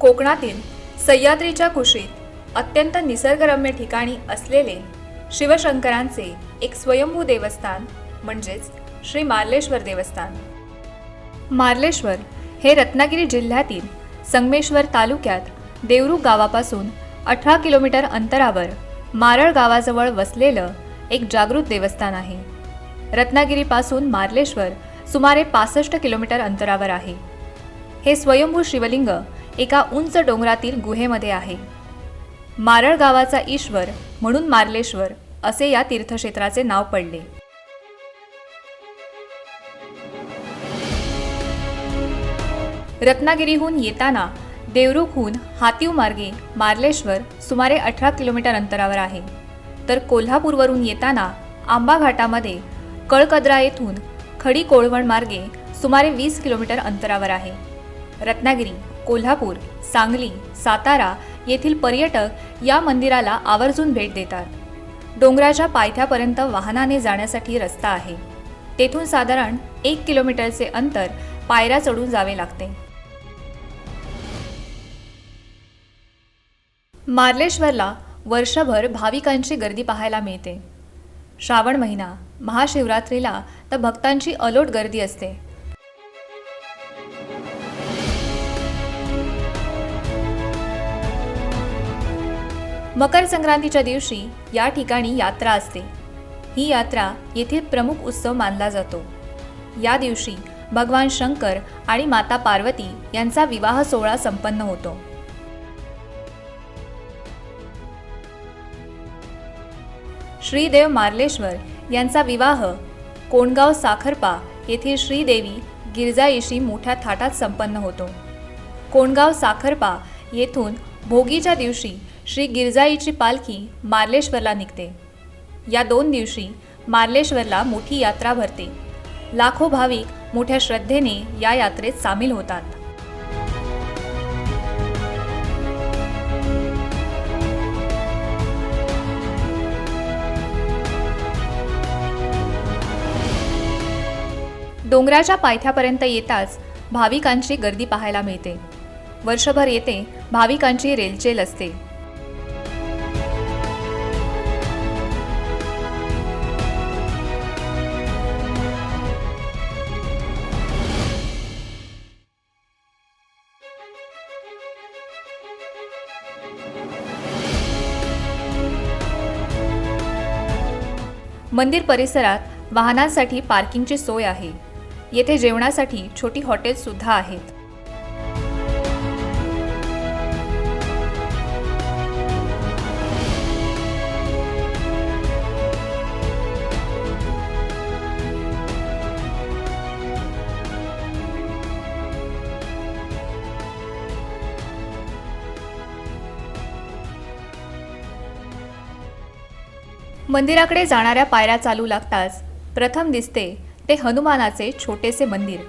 कोकणातील सह्याद्रीच्या कुशीत अत्यंत निसर्गरम्य ठिकाणी असलेले शिवशंकरांचे एक स्वयंभू देवस्थान म्हणजेच श्री मार्लेश्वर देवस्थान. मार्लेश्वर हे रत्नागिरी जिल्ह्यातील संगमेश्वर तालुक्यात देवरुख गावापासून अठरा किलोमीटर अंतरावर मारळ गावाजवळ वसलेलं एक जागृत देवस्थान आहे. रत्नागिरीपासून मार्लेश्वर सुमारे पासष्ट किलोमीटर अंतरावर आहे. हे स्वयंभू शिवलिंग एका उंच डोंगरातील गुहेमध्ये आहे. मारळ गावाचा ईश्वर म्हणून मार्लेश्वर असे या तीर्थक्षेत्राचे नाव पडले. रत्नागिरीहून येताना देवरुखहून हातीव मार्गे मार्लेश्वर सुमारे अठरा किलोमीटर अंतरावर आहे. तर कोल्हापूरवरून येताना आंबा घाटामध्ये कळकद्रा येथून खडी कोळवण मार्गे सुमारे वीस किलोमीटर अंतरावर आहे. रत्नागिरी कोल्हापूर सांगली सातारा येथील पर्यटक या मंदिराला आवर्जून भेट देतात. डोंगराच्या पायथ्यापर्यंत वाहनाने जाण्यासाठी रस्ता आहे. तेथून साधारण एक किलोमीटरचे अंतर पायऱ्या चढून जावे लागते. मार्लेश्वरला वर्षभर भाविकांची गर्दी पाहायला मिळते. श्रावण महिना महाशिवरात्रीला तर भक्तांची अलोट गर्दी असते. मकर संक्रांतीच्या दिवशी या ठिकाणी यात्रा असते. ही यात्रा येथील प्रमुख उत्सव मानला जातो. या दिवशी भगवान शंकर आणि माता पार्वती यांचा विवाह सोहळा संपन्न होतो. श्रीदेव मार्लेश्वर यांचा विवाह कोंडगाव साखरपा येथील श्रीदेवी गिरजाईशी मोठ्या थाटात संपन्न होतो. कोंडगाव साखरपा येथून भोगीच्या दिवशी श्री गिरजाईची पालखी मार्लेश्वरला निघते. या दोन दिवशी मार्लेश्वरला मोठी यात्रा भरते. लाखो भाविक मोठ्या श्रद्धेने या यात्रेत सामील होतात. डोंगराच्या पायथ्यापर्यंत येताच भाविकांची गर्दी पाहायला मिळते. वर्षभर येते भाविकांची रेलचेल असते. मंदिर परिसरात वाहनांसाठी पार्किंगची सोय आहे. येथे जेवणासाठी छोटी हॉटेल्ससुद्धा आहेत. मंदिराकडे जाणाऱ्या पायऱ्या चालू लागताच. प्रथम दिसते ते हनुमानाचे छोटेसे मंदिर.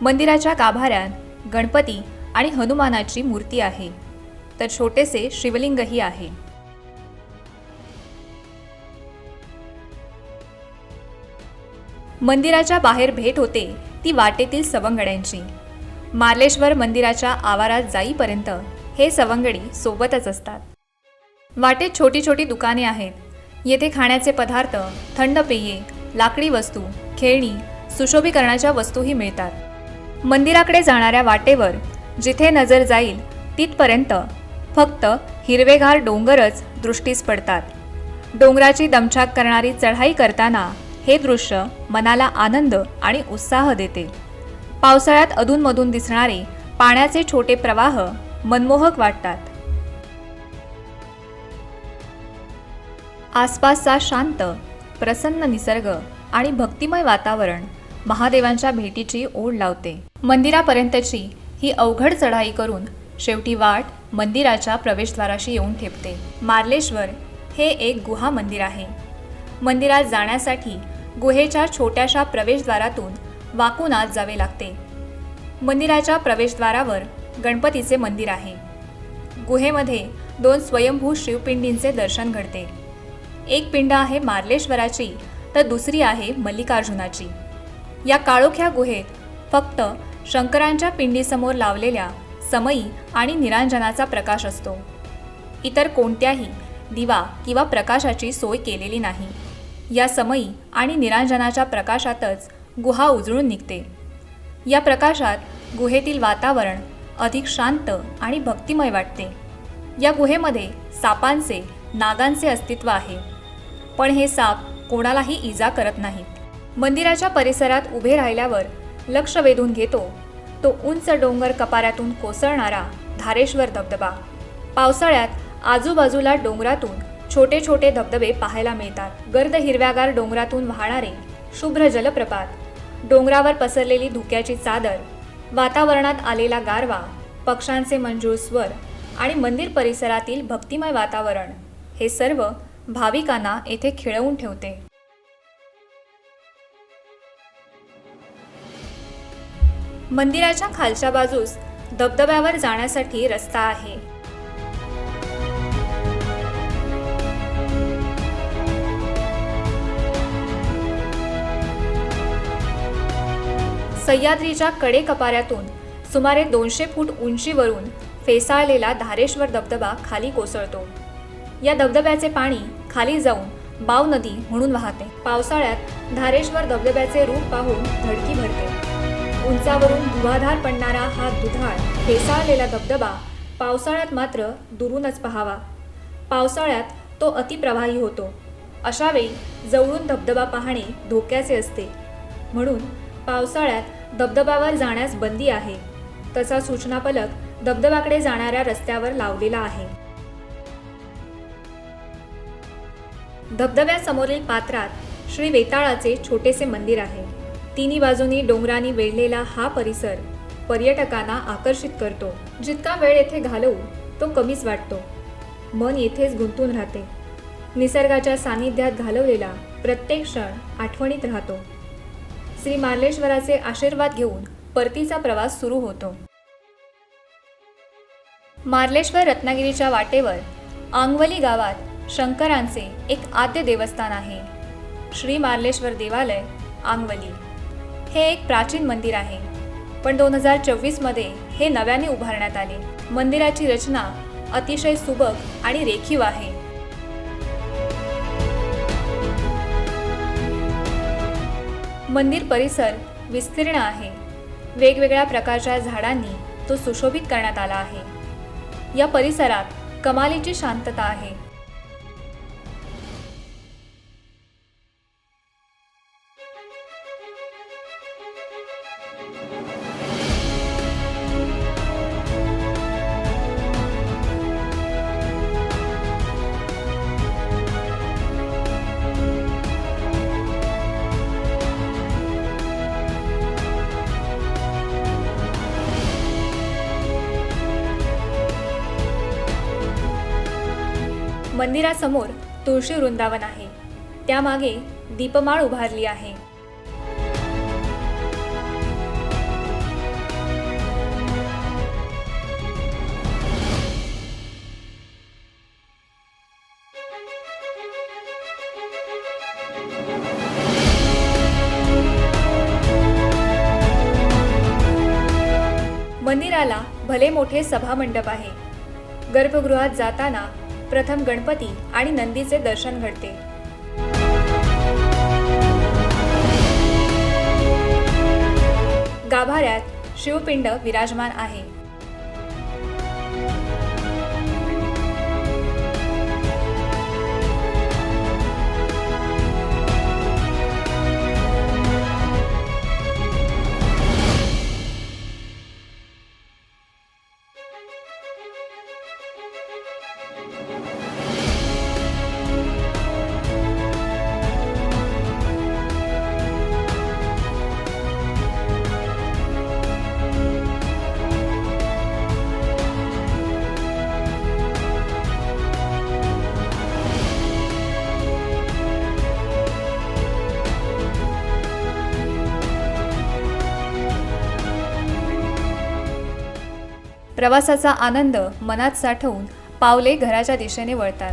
मंदिराच्या गाभाऱ्यात गणपती आणि हनुमानाची मूर्ती आहे. तर छोटेसे शिवलिंगही आहे. मंदिराच्या बाहेर भेट होते ती वाटेतील सवंगड्यांची. मार्लेश्वर मंदिराच्या आवारात जाईपर्यंत हे सवंगडी सोबतच असतात. वाटेत छोटी छोटी दुकाने आहेत. येथे खाण्याचे पदार्थ थंड पेये लाकडी वस्तू खेळणी सुशोभीकरणाच्या वस्तूही मिळतात. मंदिराकडे जाणाऱ्या वाटेवर जिथे नजर जाईल तिथपर्यंत फक्त हिरवेगार डोंगरच दृष्टीस पडतात. डोंगराची दमछाक करणारी चढाई करताना हे दृश्य मनाला आनंद आणि उत्साह देते. पावसाळ्यात अधूनमधून दिसणारे पाण्याचे छोटे प्रवाह मनमोहक वाटतात. आसपासचा शांत प्रसन्न निसर्ग आणि भक्तिमय वातावरण महादेवांच्या भेटीची ओढ लावते. मंदिरापर्यंतची ही अवघड चढाई करून शेवटी वाट मंदिराच्या प्रवेशद्वाराशी येऊन ठेपते. मार्लेश्वर हे एक गुहा मंदिर आहे. मंदिरात जाण्यासाठी गुहेच्या छोट्याशा प्रवेशद्वारातून वाकून आत जावे लागते. मंदिराच्या प्रवेशद्वारावर गणपतीचे मंदिर आहे. गुहेमध्ये दोन स्वयंभू शिवपिंडींचे दर्शन घडते. एक पिंड आहे मार्लेश्वराची तर दुसरी आहे मल्लिकार्जुनाची. या काळोख्या गुहेत फक्त शंकरांच्या पिंडीसमोर लावलेल्या समयी आणि निरांजनाचा प्रकाश असतो. इतर कोणत्याही दिवा किंवा प्रकाशाची सोय केलेली नाही. या समयी आणि निरांजनाच्या प्रकाशातच गुहा उजळून निघते. या प्रकाशात गुहेतील वातावरण अधिक शांत आणि भक्तिमय वाटते. या गुहेमध्ये सापांचे नागांचे अस्तित्व आहे. पण हे साप कोणालाही इजा करत नाहीत. मंदिराच्या परिसरात उभे राहिल्यावर लक्ष वेधून घेतो तो उंच डोंगर कपाऱ्यातून कोसळणारा धारेश्वर धबधबा. पावसाळ्यात आजूबाजूला डोंगरातून छोटे छोटे धबधबे पाहायला मिळतात. गर्द हिरव्यागार डोंगरातून वाहणारे शुभ्र जलप्रपात. डोंगरावर पसरलेली धुक्याची चादर वातावरणात आलेला गारवा पक्ष्यांचे मंजूळ स्वर आणि मंदिर परिसरातील भक्तिमय वातावरण हे सर्व भाविकांना येथे खिळवून ठेवते. मंदिराच्या खालच्या बाजूस धबधब्यावर जाण्यासाठी रस्ता आहे. सह्याद्रीच्या कडेकपाऱ्यातून सुमारे दोनशे फूट उंचीवरून फेसाळलेला धारेश्वर धबधबा खाली कोसळतो. या धबधब्याचे पाणी खाली जाऊन बाव नदी म्हणून वाहते. पावसाळ्यात धारेश्वर धबधब्याचे रूप पाहून धडकी भरते. उंचावरून धुवाधार पडणारा हा दुधाळ फेसाळलेला धबधबा पावसाळ्यात मात्र दुरूनच पहावा. पावसाळ्यात तो अतिप्रवाही होतो. अशावेळी जवळून धबधबा पाहणे धोक्याचे असते. म्हणून पावसाळ्यात धबधब्यावर जाण्यास बंदी आहे. तसा सूचना फलक धबधब्याकडे जाणाऱ्या रस्त्यावर लावलेला आहे. धबधब्यासमोरील पात्रात श्री वेताळाचे छोटेसे मंदिर आहे. तिन्ही बाजूनी डोंगरांनी वेढलेला हा परिसर पर्यटकांना आकर्षित करतो. जितका वेळ येथे घालवू तो कमीच वाटतो. मन येथेच गुंतून राहते. निसर्गाच्या सानिध्यात घालवलेला प्रत्येक क्षण आठवणीत राहतो. श्री मार्लेश्वराचे आशीर्वाद घेऊन परतीचा प्रवास सुरू होतो. मार्लेश्वर रत्नागिरीच्या वाटेवर आंगवली गावात शंकरांचे एक आद्य देवस्थान आहे. श्री मार्लेश्वर देवालय आंगवली. हे एक प्राचीन मंदिर आहे. पण दोन हजार चोवीसमध्ये हे नव्याने उभारण्यात आले. मंदिराची रचना अतिशय सुबक आणि रेखीव आहे. मंदिर परिसर विस्तीर्ण आहे. वेगवेगळ्या प्रकारच्या झाडांनी तो सुशोभित करण्यात आला आहे. या परिसरात कमालीची शांतता आहे. मंदिरासमोर तुळशी वृंदावन आहे. त्यामागे दीपमाळ उभारली आहे. मंदिराला भले मोठे सभामंडप आहे. गर्भगृहात जाताना प्रथम गणपती आणि नंदीचे दर्शन घडते. गाभाऱ्यात शिवपिंड विराजमान आहे. प्रवासाचा आनंद मनात साठवून पावले घराच्या दिशेने वळतात.